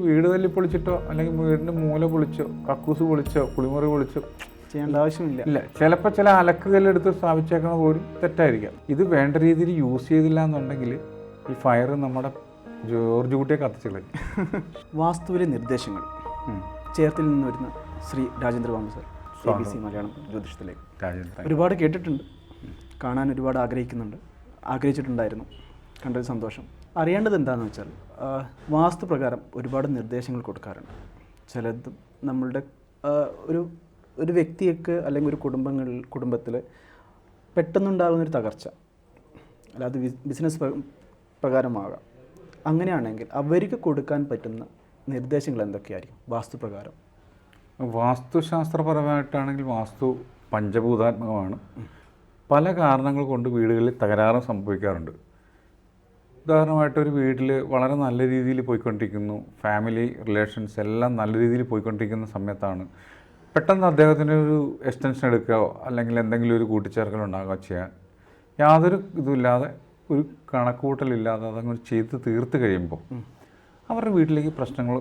വീട് തല്ലി പൊളിച്ചിട്ടോ അല്ലെങ്കിൽ വീടിന്റെ മൂല പൊളിച്ചോ കക്കൂസ് പൊളിച്ചോ കുളിമുറി പൊളിച്ചോ ചെയ്യേണ്ട ആവശ്യമില്ല. ഇല്ല. ചിലപ്പോൾ ചില അലക്കുകല്ലെടുത്ത് സ്ഥാപിച്ചേക്കണ പോലും തെറ്റായിരിക്കാം. ഇത് വേണ്ട രീതിയിൽ യൂസ് ചെയ്തില്ല എന്നുണ്ടെങ്കിൽ ഈ ഫയർ നമ്മുടെ ജോർജ് കുട്ടിയെ കത്തിച്ചു കളഞ്ഞു വാസ്തുവിലെ നിർദ്ദേശങ്ങൾ. ചേർത്തിൽ നിന്ന് വരുന്ന Shri Rajendra Babu sir A B C Malayalam ജ്യോതിഷത്തിലേക്ക്. ഒരുപാട് കേട്ടിട്ടുണ്ട്. കാണാൻ ഒരുപാട് ആഗ്രഹിക്കുന്നുണ്ട്. ആഗ്രഹിച്ചിട്ടുണ്ടായിരുന്നു. കണ്ടൊരു സന്തോഷം. അറിയേണ്ടത് എന്താണെന്ന് വെച്ചാൽ വാസ്തുപ്രകാരം ഒരുപാട് നിർദ്ദേശങ്ങൾ കൊടുക്കാറുണ്ട്. ചിലത് നമ്മളുടെ ഒരു ഒരു വ്യക്തിയൊക്കെ അല്ലെങ്കിൽ ഒരു കുടുംബങ്ങളിൽ കുടുംബത്തിൽ പെട്ടെന്നുണ്ടാകുന്നൊരു തകർച്ച. അല്ല അത് ബിസിനസ് പ്രകാരമാകാം. അങ്ങനെയാണെങ്കിൽ അവർക്ക് കൊടുക്കാൻ പറ്റുന്ന നിർദ്ദേശങ്ങൾ എന്തൊക്കെയായിരിക്കും വാസ്തുപ്രകാരം വാസ്തുശാസ്ത്രപരമായിട്ടാണെങ്കിൽ വാസ്തു പഞ്ചഭൂതാത്മകമാണ്. പല കാരണങ്ങൾ കൊണ്ട് വീടുകളിൽ തകരാറും സംഭവിക്കാറുണ്ട്. ഉദാഹരണമായിട്ട് ഒരു വീട്ടിൽ വളരെ നല്ല രീതിയിൽ പോയിക്കൊണ്ടിരിക്കുന്നു. ഫാമിലി റിലേഷൻസ് എല്ലാം നല്ല രീതിയിൽ പോയിക്കൊണ്ടിരിക്കുന്ന സമയത്താണ്. പെട്ടെന്ന് അദ്ദേഹത്തിന് ഒരു എക്സ്റ്റൻഷൻ എടുക്കുകയോ അല്ലെങ്കിൽ എന്തെങ്കിലും ഒരു കൂട്ടിച്ചേർക്കൽ ഉണ്ടാകുക ചെയ്യാൻ. യാതൊരു ഇതുമില്ലാതെ ഒരു കണക്കൂട്ടലില്ലാതെ അതങ്ങനെ ചെയ്ത് തീർത്ത് കഴിയുമ്പോൾ അവരുടെ വീട്ടിലേക്ക് പ്രശ്നങ്ങൾ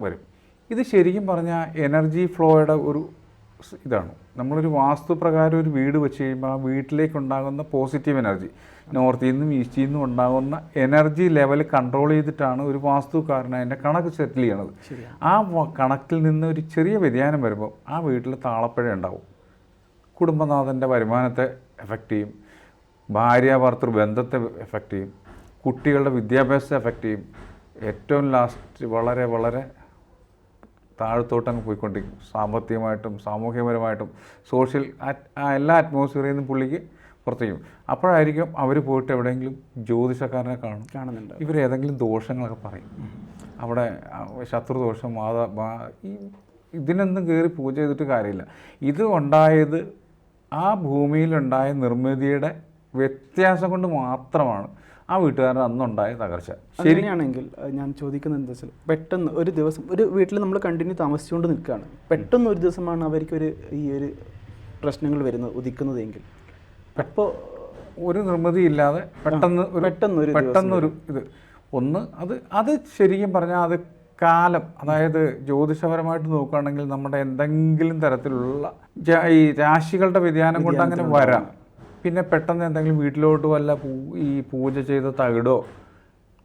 വരും. ഇത് ശരിക്കും പറഞ്ഞാൽ എനർജി ഫ്ലോയുടെ ഒരു ഇതാണ്. നമ്മളൊരു വാസ്തു പ്രകാരം ഒരു വീട് വെച്ച് കഴിയുമ്പോൾ ആ വീട്ടിലേക്കുണ്ടാകുന്ന പോസിറ്റീവ് എനർജി നോർത്തിൽ നിന്നും ഈസ്റ്റിൽ നിന്നും ഉണ്ടാകുന്ന എനർജി ലെവൽ കൺട്രോൾ ചെയ്തിട്ടാണ് ഒരു വാസ്തുക്കാരൻ അതിന്റെ കണക്ക് സെറ്റിൽ ചെയ്യണത്. ആ കണക്കിൽ നിന്ന് ഒരു ചെറിയ വ്യതിയാനം വരുമ്പോൾ ആ വീട്ടിൽ താളപ്പഴ ഉണ്ടാവും. കുടുംബനാഥന്റെ വരുമാനത്തെ എഫക്റ്റ് ചെയ്യും. ഭാര്യ ഭർത്തൃ ബന്ധത്തെ എഫക്റ്റ് ചെയ്യും. കുട്ടികളുടെ വിദ്യാഭ്യാസത്തെ എഫക്റ്റ് ചെയ്യും. ഏറ്റവും ലാസ്റ്റ് വളരെ വളരെ താഴത്തോട്ടങ്ങ് പോയിക്കൊണ്ടിരിക്കും സാമ്പത്തികമായിട്ടും സാമൂഹികപരമായിട്ടും സോഷ്യൽ എല്ലാ അറ്റ്മോസ്ഫിയറിൽ നിന്നും പുള്ളിക്ക് പുറത്തേക്കും. അപ്പോഴായിരിക്കും അവർ പോയിട്ട് എവിടെയെങ്കിലും ജ്യോതിഷക്കാരനെ കാണും. കാണുന്നുണ്ട്. ഇവർ ഏതെങ്കിലും ദോഷങ്ങളൊക്കെ പറയും. അവിടെ ശത്രുദോഷം മാതാ ഈ ഇതിനൊന്നും കയറി പൂജ ചെയ്തിട്ട് കാര്യമില്ല. ഇത് ഉണ്ടായത് ആ ഭൂമിയിലുണ്ടായ നിർമ്മിതിയുടെ വ്യത്യാസം കൊണ്ട് മാത്രമാണ് ആ വീട്ടുകാരൻ അന്നുണ്ടായ തകർച്ച. ശരിയാണെങ്കിൽ ഞാൻ ചോദിക്കുന്നത് എന്താ വെച്ചാൽ പെട്ടെന്ന് ഒരു ദിവസം ഒരു വീട്ടിൽ നമ്മൾ കണ്ടിന്യൂ താമസിച്ചുകൊണ്ട് നിൽക്കുകയാണ്. പെട്ടെന്ന് ഒരു ദിവസമാണ് അവർക്ക് ഒരു ഈ ഒരു പ്രശ്നങ്ങൾ വരുന്നത് ഉദിക്കുന്നതെങ്കിൽ. അപ്പോൾ ഒരു നിർമ്മിതി ഇല്ലാതെ പെട്ടെന്ന് ഒരു പെട്ടെന്ന് ഒരു പെട്ടെന്നൊരു ഇത്. ഒന്ന് അത് അത് ശരിക്കും പറഞ്ഞാൽ അത് കാലം അതായത് ജ്യോതിഷപരമായിട്ട് നോക്കുകയാണെങ്കിൽ നമ്മുടെ എന്തെങ്കിലും തരത്തിലുള്ള ഈ രാശികളുടെ വ്യതിയാനം കൊണ്ട് അങ്ങനെ വരാം. പിന്നെ പെട്ടെന്ന് എന്തെങ്കിലും വീട്ടിലോട്ട് വല്ല ഈ പൂജ ചെയ്ത തകിടോ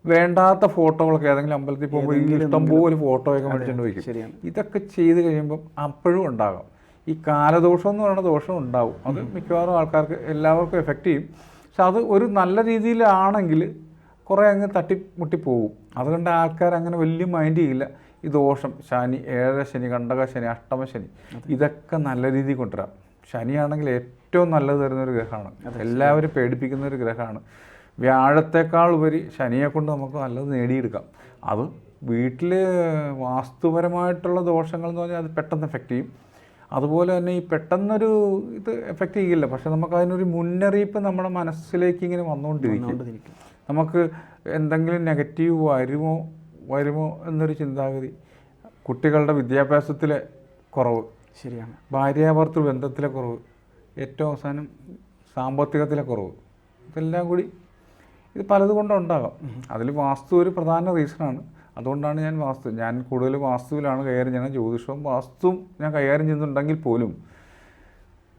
വേണ്ടാത്ത ഫോട്ടോകളൊക്കെ ഏതെങ്കിലും അമ്പലത്തിൽ പോകുമ്പോൾ ഈ ഇഷ്ടംപോലെ ഫോട്ടോയൊക്കെ മേടിച്ചുകൊണ്ട് വയ്ക്കും. ഇതൊക്കെ ചെയ്ത് കഴിയുമ്പം അപ്പോഴും ഉണ്ടാകാം. ഈ കാലദോഷം എന്ന് പറയുന്ന ദോഷം ഉണ്ടാവും. അത് മിക്കവാറും ആൾക്കാർക്ക് എല്ലാവർക്കും എഫക്റ്റ് ചെയ്യും. പക്ഷെ അത് ഒരു നല്ല രീതിയിലാണെങ്കിൽ കുറേ അങ്ങ് തട്ടിമുട്ടി പോകും. അതുകൊണ്ട് ആൾക്കാർ അങ്ങനെ വലിയ മൈൻഡ് ചെയ്യില്ല. ഈ ദോഷം ശനി ഏഴര ശനി കണ്ടക ശനി അഷ്ടമ ശനി ഇതൊക്കെ നല്ല രീതിയിൽ കൊണ്ടുവരാം. ശനിയാണെങ്കിൽ ഏറ്റവും നല്ലത് തരുന്ന ഒരു ഗ്രഹമാണ്. എല്ലാവരും പേടിപ്പിക്കുന്ന ഒരു ഗ്രഹമാണ്. വ്യാഴത്തേക്കാൾ ഉപരി ശനിയെ കൊണ്ട് നമുക്ക് നല്ലത് നേടിയെടുക്കാം. അത് വീട്ടിൽ വാസ്തുപരമായിട്ടുള്ള ദോഷങ്ങൾ എന്ന് പറഞ്ഞാൽ അത് പെട്ടെന്ന് എഫക്റ്റ് ചെയ്യും. അതുപോലെ തന്നെ ഈ പെട്ടെന്നൊരു ഇത് എഫക്റ്റ് ചെയ്യില്ല. പക്ഷെ നമുക്ക് അതിനൊരു മുന്നറിയിപ്പ് നമ്മുടെ മനസ്സിലേക്ക് ഇങ്ങനെ വന്നുകൊണ്ടിരിക്കും. നമുക്ക് എന്തെങ്കിലും നെഗറ്റീവ് വരുമോ വരുമോ എന്നൊരു ചിന്താഗതി കുട്ടികളുടെ വിദ്യാഭ്യാസത്തിലെ കുറവ്. ശരിയാണ്. ഭാര്യാഭർത്തൃ ബന്ധത്തിലെ കുറവ് ഏറ്റവും അവസാനം സാമ്പത്തികത്തിലെ കുറവ് ഇതെല്ലാം കൂടി ഇത് പലതുകൊണ്ടും ഉണ്ടാകാം. അതിൽ വാസ്തു ഒരു പ്രധാന റീസണാണ് അതുകൊണ്ടാണ് ഞാൻ വാസ്തു ഞാൻ കൂടുതൽ വാസ്തുവിലാണ് കൈകാര്യം ചെയ്യുന്നത്. ജ്യോതിഷവും വാസ്തുവും ഞാൻ കൈകാര്യം ചെയ്യുന്നുണ്ടെങ്കിൽ പോലും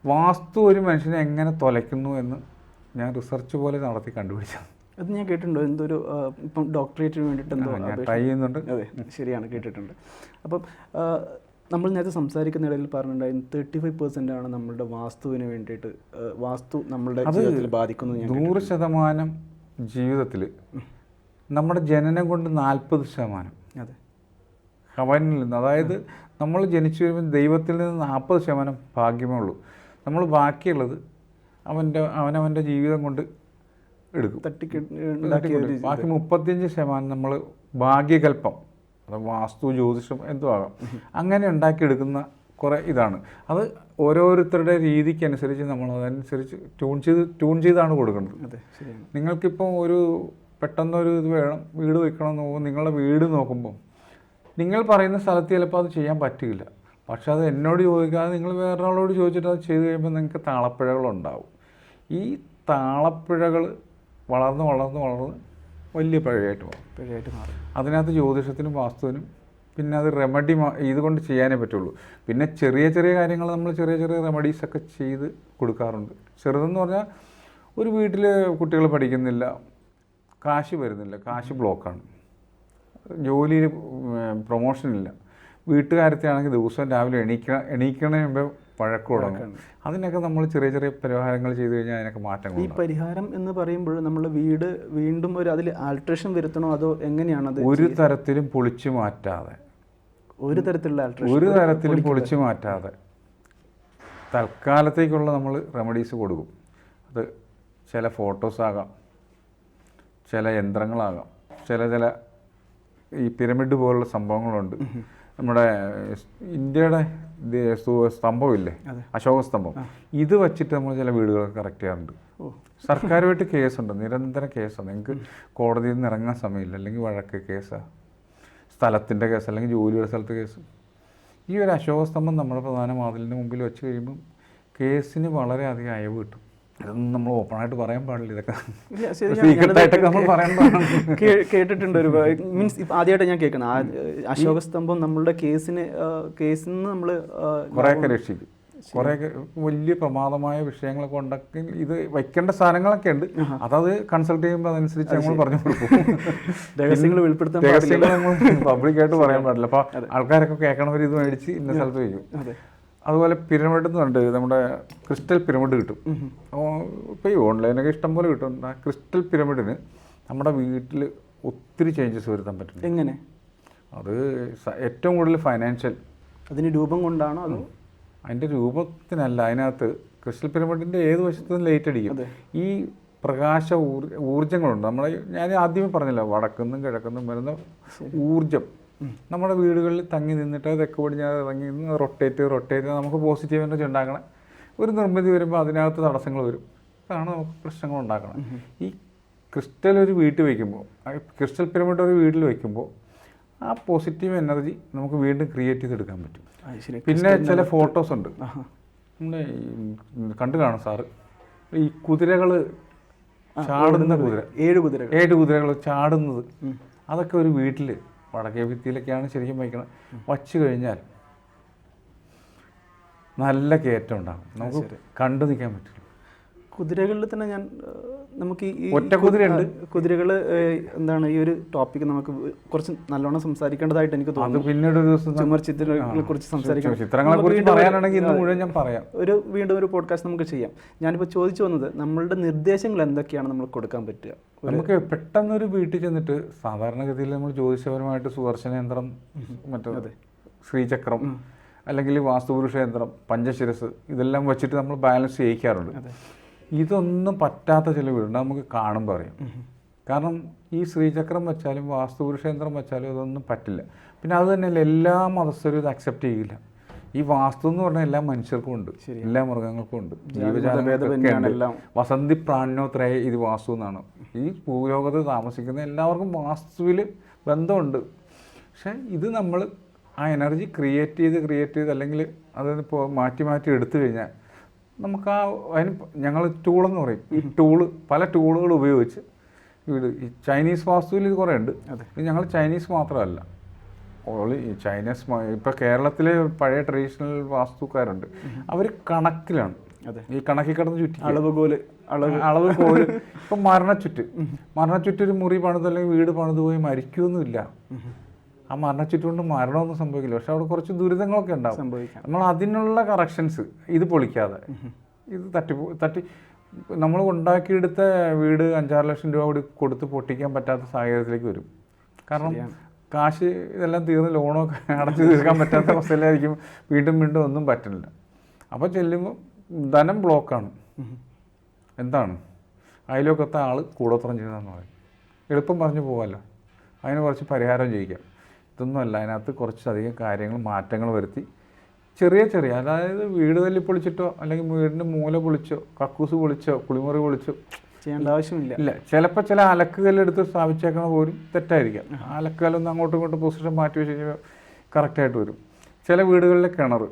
വാസ്തു ഒരു മനുഷ്യനെ എങ്ങനെ തുലയ്ക്കുന്നു എന്ന് ഞാൻ റിസർച്ച് പോലെ നടത്തി കണ്ടുപിടിച്ചത് അത് ഞാൻ കേട്ടിട്ടുണ്ട്. എന്തൊരു ഇപ്പം ഡോക്ടറേറ്റിന് വേണ്ടിയിട്ട് എന്തോ ട്രൈ ചെയ്യുന്നുണ്ട്. അതെ ശരിയാണ് കേട്ടിട്ടുണ്ട്. അപ്പം നമ്മൾ നേരത്തെ സംസാരിക്കുന്ന ഇടയിൽ പറഞ്ഞിട്ടുണ്ടായിരുന്നു തേർട്ടി ഫൈവ് പെർസെന്റ് ആണ് നമ്മളുടെ വാസ്തുവിന് വേണ്ടിയിട്ട് വാസ്തു നമ്മളുടെ ജീവിതത്തിൽ ബാധിക്കുന്നത് നൂറ് ശതമാനം ജീവിതത്തിൽ നമ്മുടെ ജനനം കൊണ്ട് നാൽപ്പത് ശതമാനം. അതെ. ഹവാനിൽ നിന്ന് അതായത് നമ്മൾ ജനിച്ചു വരുമ്പോൾ ദൈവത്തിൽ നിന്ന് നാൽപ്പത് ശതമാനം ഭാഗ്യമേ ഉള്ളൂ. നമ്മൾ ബാക്കിയുള്ളത് അവന്റെ അവനവന്റെ ജീവിതം കൊണ്ട് എടുക്കും. ബാക്കി മുപ്പത്തിയഞ്ച് ശതമാനം നമ്മൾ ഭാഗ്യകൽപ്പം അത് വാസ്തു ജ്യോതിഷം എന്തോ ആകാം അങ്ങനെ ഉണ്ടാക്കിയെടുക്കുന്ന കുറേ ഇതാണ്. അത് ഓരോരുത്തരുടെ രീതിക്കനുസരിച്ച് നമ്മൾ അതനുസരിച്ച് ട്യൂൺ ചെയ്ത് ട്യൂൺ ചെയ്താണ് കൊടുക്കുന്നത് അതെ ശരിയാണ്. നിങ്ങൾക്കിപ്പോൾ ഒരു പെട്ടെന്നൊരു ഇത് വേണം വീട് വെക്കണം എന്ന് പോകുമ്പോൾ നിങ്ങളുടെ വീട് നോക്കുമ്പോൾ നിങ്ങൾ പറയുന്ന സ്ഥലത്ത് ചിലപ്പോൾ അത് ചെയ്യാൻ പറ്റില്ല പക്ഷെ അത് എന്നോട് ചോദിക്കാതെ നിങ്ങൾ വേറൊരാളോട് ചോദിച്ചിട്ട് അത് ചെയ്ത് കഴിയുമ്പോൾ നിങ്ങൾക്ക് താളപ്പിഴകളുണ്ടാവും. ഈ താളപ്പിഴകൾ വളർന്ന് വളർന്ന് വളർന്ന് വലിയ പിഴയായിട്ട് മാറും. പിഴയായിട്ട് മാറും. അതിനകത്ത് ജ്യോതിഷത്തിനും വാസ്തുവിനും പിന്നെ അത് റെമഡി ഇതുകൊണ്ട് ചെയ്യാനേ പറ്റുള്ളൂ. പിന്നെ ചെറിയ ചെറിയ കാര്യങ്ങൾ നമ്മൾ ചെറിയ ചെറിയ റെമഡീസ് ഒക്കെ ചെയ്ത് കൊടുക്കാറുണ്ട്. ചെറുതെന്ന് പറഞ്ഞാൽ ഒരു വീട്ടിൽ കുട്ടികൾ പഠിക്കുന്നില്ല കാശ് വരുന്നില്ല കാശ് ബ്ലോക്കാണ് ജോലിയിൽ പ്രൊമോഷനില്ല വീട്ടുകാരത്തെ ആണെങ്കിൽ ദിവസം രാവിലെ എണീക്ക എണീക്കണേ മുമ്പേ വഴക്ക് അതിനൊക്കെ നമ്മൾ ചെറിയ ചെറിയ പരിഹാരങ്ങൾ ചെയ്തു കഴിഞ്ഞാൽ അതിനൊക്കെ ഈ പരിഹാരം എന്ന് പറയുമ്പോൾ നമ്മൾ വീട് വീണ്ടും ഒരു അതിൽ ആൾട്രേഷൻ വരുത്തണോ അതോ എങ്ങനെയാണത് ഒരു തരത്തിലും പൊളിച്ചു മാറ്റാതെ. ഒരു തരത്തിലുള്ള ആൾട്രേഷൻ ഒരു തരത്തിലും പൊളിച്ചു മാറ്റാതെ. തൽക്കാലത്തേക്കുള്ള നമ്മൾ റെമഡീസ് കൊടുക്കും. അത് ചില ഫോട്ടോസ് ആകാം ചില യന്ത്രങ്ങളാകാം ചില ചില ഈ പിരമിഡ് പോലുള്ള സംഭവങ്ങളുണ്ട്. നമ്മുടെ ഇന്ത്യയുടെ സ്തംഭമില്ലേ? അശോക സ്തംഭം ഇത് വെച്ചിട്ട് നമ്മൾ ചില വീടുകളൊക്കെ കറക്റ്റ് ചെയ്യാറുണ്ട്. സർക്കാരുമായിട്ട് കേസുണ്ട്. നിരന്തര കേസാണ്. നിങ്ങൾക്ക് കോടതിയിൽ നിന്ന് ഇറങ്ങാൻ സമയമില്ല. അല്ലെങ്കിൽ വഴക്ക് കേസാണ് സ്ഥലത്തിന്റെ കേസ് അല്ലെങ്കിൽ ജോലിയുടെ സ്ഥലത്ത് കേസ്. ഈ ഒരു അശോകസ്തംഭം നമ്മുടെ പ്രധാന വാതിലിന് മുമ്പിൽ വെച്ച് കഴിയുമ്പം കേസിന് വളരെയധികം അയവ് കിട്ടും. ഇതൊന്നും നമ്മൾ ഓപ്പണായിട്ട് പറയാൻ പാടില്ല. ഇതൊക്കെ കേട്ടിട്ടുണ്ട് ഒരു മീൻസ് ആദ്യമായിട്ട് ഞാൻ കേൾക്കുന്നത് അശോക സ്തംഭം നമ്മളുടെ കേസിന് കേസിൽ നിന്ന് നമ്മൾ കുറേയൊക്കെ രക്ഷിക്കും. കുറേയൊക്കെ വലിയ പ്രമാദമായ വിഷയങ്ങളൊക്കെ ഉണ്ടാക്കി ഇത് വയ്ക്കേണ്ട സാധനങ്ങളൊക്കെ ഉണ്ട്. അതത് കൺസൾട്ട് ചെയ്യുമ്പോൾ അതനുസരിച്ച് നമ്മൾ പറഞ്ഞു കൊടുക്കും. രഹസ്യങ്ങൾ വെളിപ്പെടുത്താൻ പാടില്ല രഹസ്യങ്ങൾ നമ്മൾ പബ്ലിക്കായിട്ട് പറയാൻ പാടില്ല. അപ്പോൾ ആൾക്കാരൊക്കെ കേൾക്കണവർ ഇത് മേടിച്ച് ഇന്ന സ്ഥലത്ത് വയ്ക്കും. അതുപോലെ പിരമിഡ് എന്ന് പറഞ്ഞിട്ട് നമ്മുടെ ക്രിസ്റ്റൽ പിരമിഡ് കിട്ടും. ഇപ്പോൾ ഈ ഓൺലൈനൊക്കെ ഇഷ്ടം പോലെ കിട്ടും. ആ ക്രിസ്റ്റൽ പിരമിഡിന് നമ്മുടെ വീട്ടിൽ ഒത്തിരി ചേഞ്ചസ് വരുത്താൻ പറ്റും എങ്ങനെ? അത് ഏറ്റവും കൂടുതൽ ഫൈനാൻഷ്യൽ അതിന് രൂപം കൊണ്ടാണോ അതോ? അതിന്റെ രൂപത്തിനല്ല അതിനകത്ത് ക്രിസ്റ്റൽ പിരമിഡിന്റെ ഏത് വശത്തും ലൈറ്റ് അടിക്കും. ഈ പ്രകാശ ഊർജ ഊർജങ്ങളുണ്ട്. നമ്മളെ ഞാൻ ആദ്യമേ പറഞ്ഞില്ല വടക്കുന്നും കിഴക്കുന്നും വരുന്ന ഊർജം നമ്മുടെ വീടുകളിൽ തങ്ങി നിന്നിട്ട് തെക്ക് പടിഞ്ഞാറ് ഇറങ്ങി നിന്ന് റൊട്ടേറ്റ് റൊട്ടേറ്റ് നമുക്ക് പോസിറ്റീവ് എനർജി ഉണ്ടാക്കണം ഒരു നിർമ്മിതി വരുമ്പോൾ അതിനകത്ത് തടസ്സങ്ങൾ വരും. അതാണ് നമുക്ക് പ്രശ്നങ്ങൾ ഉണ്ടാക്കണം ഈ ക്രിസ്റ്റൽ ഒരു വീട്ടിൽ വയ്ക്കുമ്പോൾ ക്രിസ്റ്റൽ പിരമിഡ് ഒരു വീട്ടിൽ വയ്ക്കുമ്പോൾ ആ പോസിറ്റീവ് എനർജി നമുക്ക് വീണ്ടും ക്രിയേറ്റ് ചെയ്തെടുക്കാൻ പറ്റും. പിന്നെ ചില ഫോട്ടോസ് ഉണ്ട്. നമ്മുടെ കണ്ടു കാണും സാറ്. ഈ കുതിരകൾ ചാടുന്ന കുതിര. ഏഴ് കുതിര ഏഴ് കുതിരകൾ ചാടുന്നത്. അതൊക്കെ ഒരു വീട്ടിൽ വടക്കേ ഭിത്തിയിലൊക്കെയാണ് ശരിക്കും വയ്ക്കുന്നത് വച്ചു കഴിഞ്ഞാൽ നല്ല കയറ്റം ഉണ്ടാകും നമുക്ക് കണ്ടു നിൽക്കാൻ പറ്റില്ല. കുതിരകളിൽ തന്നെ ഞാൻ നമുക്ക് ഈ- ഒറ്റ കുതിരയുണ്ട്. കുതിരകൾ എന്താണ് ഈ ഒരു ടോപ്പിക്ക് നമുക്ക് കുറച്ച് നല്ലോണം സംസാരിക്കേണ്ടതായിട്ട് എനിക്ക് തോന്നുന്നു. പിന്നീട് ഒരു ദിവസം ചുമർ ചിത്രങ്ങളെ കുറിച്ച് സംസാരിക്കാം ചിത്രങ്ങളെ കുറിച്ച് പറയാനാണെങ്കിൽ ഇന്ന് മുഴുവൻ ഞാൻ പറയാം. ഒരു വീണ്ടും ഒരു പോഡ്കാസ്റ്റ് നമുക്ക് ചെയ്യാം. ഞാനിപ്പോൾ ചോദിച്ചു വന്നത് നമ്മളുടെ നിർദ്ദേശങ്ങൾ എന്തൊക്കെയാണ് നമ്മൾ കൊടുക്കാൻ പറ്റുക? നമുക്ക് പെട്ടെന്ന് പെട്ടെന്നൊരു വീട്ടിൽ ചെന്നിട്ട് സാധാരണഗതിയിൽ നമ്മൾ ജ്യോതിഷപരമായിട്ട് സുദർശന യന്ത്രം മറ്റേ ശ്രീചക്രം അല്ലെങ്കിൽ വാസ്തുപുരുഷ യന്ത്രം പഞ്ചശിരസ് ഇതെല്ലാം വെച്ചിട്ട് നമ്മൾ ബാലൻസ് ചെയ്യിക്കാറുണ്ട്. ഇതൊന്നും പറ്റാത്ത ചില വീടുണ്ട്. നമുക്ക് കാണുമ്പോൾ അറിയാം. കാരണം ഈ ശ്രീചക്രം വെച്ചാലും വാസ്തുപുരുഷേന്ദ്രം വെച്ചാലും ഇതൊന്നും പറ്റില്ല. പിന്നെ അത് തന്നെയല്ല എല്ലാ മതസ്ഥരും ഇത് അക്സെപ്റ്റ് ചെയ്യില്ല. ഈ വാസ്തു എന്ന് പറഞ്ഞാൽ എല്ലാ മനുഷ്യർക്കും ഉണ്ട്. എല്ലാ മൃഗങ്ങൾക്കും ഉണ്ട്. ജീവജാലം. വസന്തി പ്രാണിനോത്രയ ഇത് വാസ്തു എന്നാണ്. ഈ ഭൂലോകത്ത് താമസിക്കുന്ന എല്ലാവർക്കും വാസ്തുവിൽ ബന്ധമുണ്ട്. പക്ഷേ ഇത് നമ്മൾ ആ എനർജി ക്രിയേറ്റ് ചെയ്ത് ക്രിയേറ്റ് ചെയ്ത് അല്ലെങ്കിൽ അതിപ്പോൾ മാറ്റി മാറ്റി എടുത്തു കഴിഞ്ഞാൽ നമുക്ക് ആ അതിന് ഞങ്ങൾ ടൂളെന്ന് പറയും. ഈ ടൂൾ പല ടൂളുകൾ ഉപയോഗിച്ച് വീട് ഈ ചൈനീസ് വാസ്തുവിൽ ഇത് കുറേ ഉണ്ട് അതെ. ഇത് ഞങ്ങൾ ചൈനീസ് മാത്രമല്ല. ഓൾ ഈ ചൈനീസ് ഇപ്പോൾ കേരളത്തിലെ പഴയ ട്രഡീഷണൽ വാസ്തുക്കാരുണ്ട്. അവർ കണക്കിലാണ്. അതെ. ഈ കണക്കിൽ കിടന്ന് ചുറ്റി. അളവ് പോലെ അളവ്. അളവ് കോൽ. ഇപ്പം മരണച്ചുറ്റ്. മരണച്ചുറ്റ് ഒരു മുറി പണിത് അല്ലെങ്കിൽ വീട് പണിത് പോയി മരിക്കുമൊന്നുമില്ല ആ മരണച്ചുറ്റുകൊണ്ട് മരണമൊന്നും സംഭവിക്കില്ല. പക്ഷെ അവിടെ കുറച്ച് ദുരിതങ്ങളൊക്കെ ഉണ്ടാവും. സംഭവിക്കാം. നമ്മൾ അതിനുള്ള കറക്ഷൻസ് ഇത് പൊളിക്കാതെ. ഇത് തട്ടി തട്ടി നമ്മൾ ഉണ്ടാക്കിയെടുത്ത വീട് അഞ്ചാറ് ലക്ഷം രൂപ കൂടി കൊടുത്ത് പൊട്ടിക്കാൻ പറ്റാത്ത സാഹചര്യത്തിലേക്ക് വരും. കാരണം കാശ് ഇതെല്ലാം തീർന്ന് ലോണൊക്കെ അടച്ചു തീർക്കാൻ പറ്റാത്ത അവസ്ഥയിലായിരിക്കും. വീണ്ടും വീണ്ടും ഒന്നും പറ്റില്ല അപ്പോൾ ചെല്ലുമ്പോൾ ധനം ബ്ലോക്കാണ് എന്താണ്? അതിലൊക്കെ ആൾ കൂടോത്രം ചെയ്തതെന്ന് പറയും. എളുപ്പം പറഞ്ഞു പോകാമല്ലോ അതിന് കുറച്ച് പരിഹാരം ചെയ്യിക്കാം ഇതൊന്നുമല്ല അതിനകത്ത് കുറച്ചധികം കാര്യങ്ങൾ മാറ്റങ്ങൾ വരുത്തി. ചെറിയ ചെറിയ അതായത് വീട് തല്ലി പൊളിച്ചിട്ടോ അല്ലെങ്കിൽ വീടിന്റെ മൂല പൊളിച്ചോ കക്കൂസ് പൊളിച്ചോ കുളിമുറി പൊളിച്ചോ ചെയ്യേണ്ട ആവശ്യമില്ല. ഇല്ല. ചിലപ്പോൾ ചില അലക്കുകല്ലെടുത്ത് സ്ഥാപിച്ചേക്കണ പോലും തെറ്റായിരിക്കാം. ആ അലക്കുകല്ലൊന്ന് അങ്ങോട്ടും ഇങ്ങോട്ടും പൊസിഷൻ മാറ്റി വെച്ച് കഴിഞ്ഞാൽ കറക്റ്റായിട്ട് വരും. ചില വീടുകളിലെ കിണർ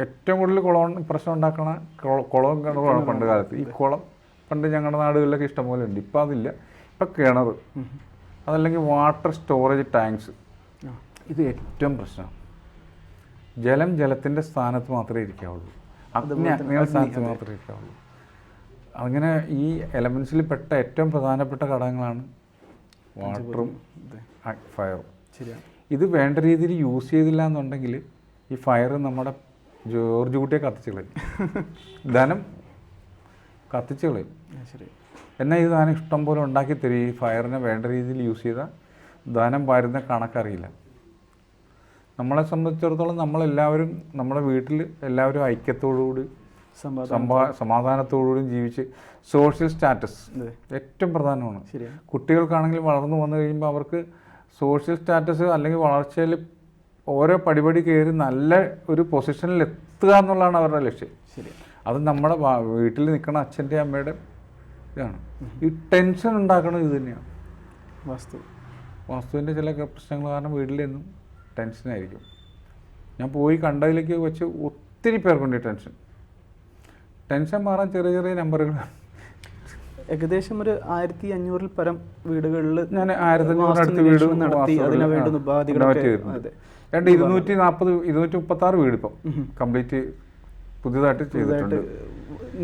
ഏറ്റവും കൂടുതൽ കുളം പ്രശ്നം ഉണ്ടാക്കണ കുള- കുളവും കിണറുമാണ് പണ്ട് കാലത്ത്. ഈ കുളം പണ്ട് ഞങ്ങളുടെ നാടുകളിലൊക്കെ ഇഷ്ടംപോലെ ഉണ്ട്. ഇപ്പം അതില്ല. ഇപ്പം കിണർ അതല്ലെങ്കിൽ വാട്ടർ സ്റ്റോറേജ് ടാങ്ക്സ്. ഇത് ഏറ്റവും പ്രശ്നം. ജലം ജലത്തിന്റെ സ്ഥാനത്ത് മാത്രമേ ഇരിക്കാവുള്ളൂ. അഗ്നി അഗ്നിയുടെ സ്ഥാനത്ത് മാത്രമേ ഇരിക്കാവുള്ളൂ. അങ്ങനെ ഈ എലമെൻസിൽ പെട്ട ഏറ്റവും പ്രധാനപ്പെട്ട ഘടകങ്ങളാണ് വാട്ടറും ഫയറും. ശരിയാണ് ഇത് വേണ്ട രീതിയിൽ യൂസ് ചെയ്തില്ല എന്നുണ്ടെങ്കിൽ ഈ ഫയർ നമ്മുടെ ജോർജ് കുട്ടിയെ കത്തിച്ച് കളയും. ധനം കത്തിച്ച് കളയും. ശരി. എന്നാൽ ഇത് ധനം ഇഷ്ടം പോലെ ഉണ്ടാക്കി തരും. ഈ ഫയറിനെ വേണ്ട രീതിയിൽ യൂസ് ചെയ്താൽ ധനം വരുന്ന കണക്കറിയില്ല. നമ്മളെ സംബന്ധിച്ചിടത്തോളം നമ്മളെല്ലാവരും നമ്മുടെ വീട്ടിൽ എല്ലാവരും ഐക്യത്തോടുകൂടി സമാധാനത്തോടുകൂടി ജീവിച്ച് സോഷ്യൽ സ്റ്റാറ്റസ് ഏറ്റവും പ്രധാനമാണ്. കുട്ടികൾക്കാണെങ്കിൽ വളർന്നു വന്നു കഴിയുമ്പോൾ അവർക്ക് സോഷ്യൽ സ്റ്റാറ്റസ് അല്ലെങ്കിൽ വളർച്ചയിൽ ഓരോ പടിപടി കയറി നല്ല ഒരു പൊസിഷനിൽ എത്തുക എന്നുള്ളതാണ് അവരുടെ ലക്ഷ്യം. ശരി അത് നമ്മുടെ വീട്ടിൽ നിൽക്കുന്ന അച്ഛന്റെ അമ്മയുടെ ഇതാണ്. ഈ ടെൻഷൻ ഉണ്ടാക്കുന്നത് ഇത് തന്നെയാണ്. വാസ്തു. വാസ്തുവിന്റെ ചില പ്രശ്നങ്ങൾ കാരണം വീട്ടിലെന്നും ടെൻഷനായിരിക്കും. ഞാൻ പോയി കണ്ടതിലേക്ക് വെച്ച് ഒത്തിരി പേർക്കുണ്ട് ടെൻഷൻ. ടെൻഷൻ മാറാൻ ചെറിയ ചെറിയ നമ്പറുകൾ. ഏകദേശം ഒരു ആയിരത്തി അഞ്ഞൂറിൽ പരം വീടുകളിൽ ഞാൻ ആയിരത്തി അഞ്ഞൂറിനടുത്ത് വീട് നടത്തി അതിന് വേണ്ടുന്ന ഉപാധികളൊക്കെ രണ്ട് ഇരുന്നൂറ്റി നാൽപ്പത് ഇരുന്നൂറ്റി മുപ്പത്തി ആറ് വീട് ഇപ്പം കംപ്ലീറ്റ് പുതിയതായിട്ട് ചെയ്തിട്ടുണ്ട്.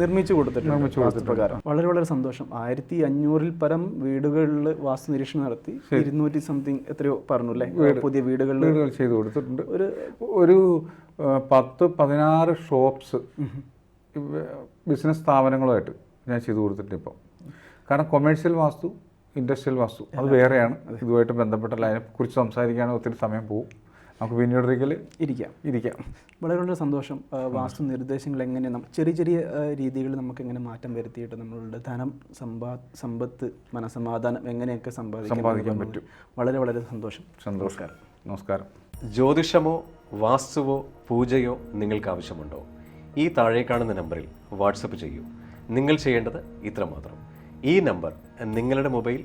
നിർമ്മിച്ചു കൊടുത്തിട്ടുണ്ട് പ്രകാരം. വളരെ വളരെ സന്തോഷം. ആയിരത്തി അഞ്ഞൂറിൽ പരം വീടുകളിൽ വാസ്തു നിരീക്ഷണം നടത്തി ഇരുന്നൂറ്റി സംതിങ് എത്രയോ പറഞ്ഞു അല്ലേ? പുതിയ വീടുകളിൽ ചെയ്തു കൊടുത്തിട്ടുണ്ട്. ഒരു ഒരു പത്ത് പതിനാറ് ഷോപ്സ് ബിസിനസ് സ്ഥാപനങ്ങളുമായിട്ട് ഞാൻ ചെയ്തു കൊടുത്തിട്ടുണ്ട് ഇപ്പം. കാരണം കൊമേഴ്സ്യൽ വാസ്തു ഇൻഡസ്ട്രിയൽ വാസ്തു അത് വേറെയാണ്. ഇതുമായിട്ട് ബന്ധപ്പെട്ടല്ല അതിനെക്കുറിച്ച് സംസാരിക്കുകയാണെങ്കിൽ ഒത്തിരി സമയം പോകും നമുക്ക് പിന്നീട് ഒരിക്കൽ ഇരിക്കാം. ഇരിക്കാം. വളരെ വളരെ സന്തോഷം. വാസ്തു നിർദ്ദേശങ്ങൾ എങ്ങനെ ചെറിയ ചെറിയ രീതികൾ നമുക്ക് എങ്ങനെ മാറ്റം വരുത്തിയിട്ട് നമ്മളുടെ ധനം സമ്പാ സമ്പത്ത് മനസമാധാനം എങ്ങനെയൊക്കെ സമ്പാദിക്കാൻ സമ്പാദിക്കാൻ പറ്റും. വളരെ വളരെ സന്തോഷം. നമസ്കാരം. നമസ്കാരം. ജ്യോതിഷമോ വാസ്തുവോ പൂജയോ നിങ്ങൾക്ക് ആവശ്യമുണ്ടോ ഈ താഴെ കാണുന്ന നമ്പറിൽ വാട്സപ്പ് ചെയ്യൂ. നിങ്ങൾ ചെയ്യേണ്ടത് ഇത്രമാത്രം. ഈ നമ്പർ നിങ്ങളുടെ മൊബൈൽ